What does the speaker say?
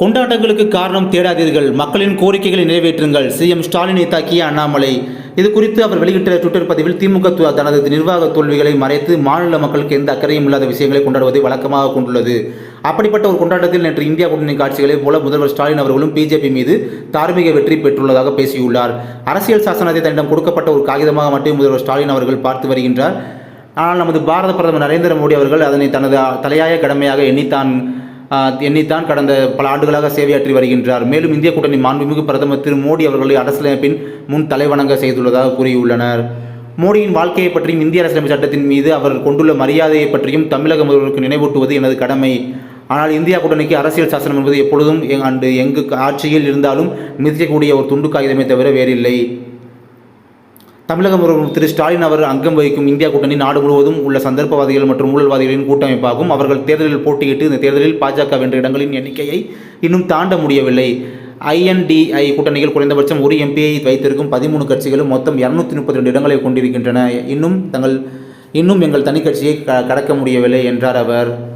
கொண்டாட்டங்களுக்கு காரணம் தேடாதீர்கள். மக்களின் கோரிக்கைகளை நிறைவேற்றுங்கள். சிஎம் ஸ்டாலினை தாக்கிய அண்ணாமலை. இது குறித்து அவர் வெளியிட்ட ட்விட்டர் பதிவில் திமுக தனது நிர்வாக தோல்விகளை மறைத்து மாநில மக்களுக்கு எந்த அக்கறையும் இல்லாத விஷயங்களை கொண்டாடுவதை வழக்கமாக கொண்டுள்ளது. அப்படிப்பட்ட ஒரு கொண்டாட்டத்தில் நேற்று இந்தியா கூட்டணி காட்சிகளை போல முதல்வர் ஸ்டாலின் அவர்களும் பிஜேபி மீது தார்மீக வெற்றி பெற்றுள்ளதாக பேசியுள்ளார். அரசியல் சாசனத்தை தன்னிடம் கொடுக்கப்பட்ட ஒரு காகிதமாக மட்டும் முதல்வர் ஸ்டாலின் அவர்கள் பார்த்து வருகின்றார். ஆனால் நமது பாரத பிரதமர் நரேந்திர மோடி அவர்கள் அதனை தனது தலையாய கடமையாக எண்ணித்தான். எண்ணித்தான் கடந்த பல ஆண்டுகளாக சேவையாற்றி வருகின்றார். மேலும் இந்திய கூட்டணி மாண்புமிகு பிரதமர் திரு மோடி அவர்களை அரசியலமைப்பின் முன் தலைவணங்க செய்துள்ளதாக கூறியுள்ளனர். மோடியின் வாழ்க்கையை பற்றியும் இந்திய அரசியலமைப்பு சட்டத்தின் மீது அவர் கொண்டுள்ள மரியாதையை பற்றியும் தமிழக முதல்வருக்கு நினைவூட்டுவது எனது கடமை. ஆனால் இந்தியா கூட்டணிக்கு அரசியல் சாசனம் என்பது எப்பொழுதும் எங் அண்டு எங்கு ஆட்சியில் இருந்தாலும் மிதிக்கக்கூடிய ஒரு துண்டு காகிதமே தவிர வேறில்லை. தமிழக முதல்வர் திரு ஸ்டாலின் அவர் அங்கம் வகிக்கும் இந்தியா கூட்டணி நாடு முழுவதும் உள்ள சந்தர்ப்பவாதிகள் மற்றும் ஊழல்வாதிகளின் கூட்டமைப்பாகும். அவர்கள் தேர்தலில் போட்டியிட்டு இந்த தேர்தலில் பாஜக வென்ற இடங்களின் எண்ணிக்கையை இன்னும் தாண்ட முடியவில்லை. ஐஎன்டிஐ கூட்டணியில் குறைந்தபட்சம் ஒரு எம்பியை வைத்திருக்கும் பதிமூணு கட்சிகளும் மொத்தம் இரநூத்தி முப்பத்தி ரெண்டு இடங்களை கொண்டிருக்கின்றன. இன்னும் தங்கள் இன்னும் எங்கள் தனி கட்சியை க- கடக்க முடியவில்லை என்றார் அவர்.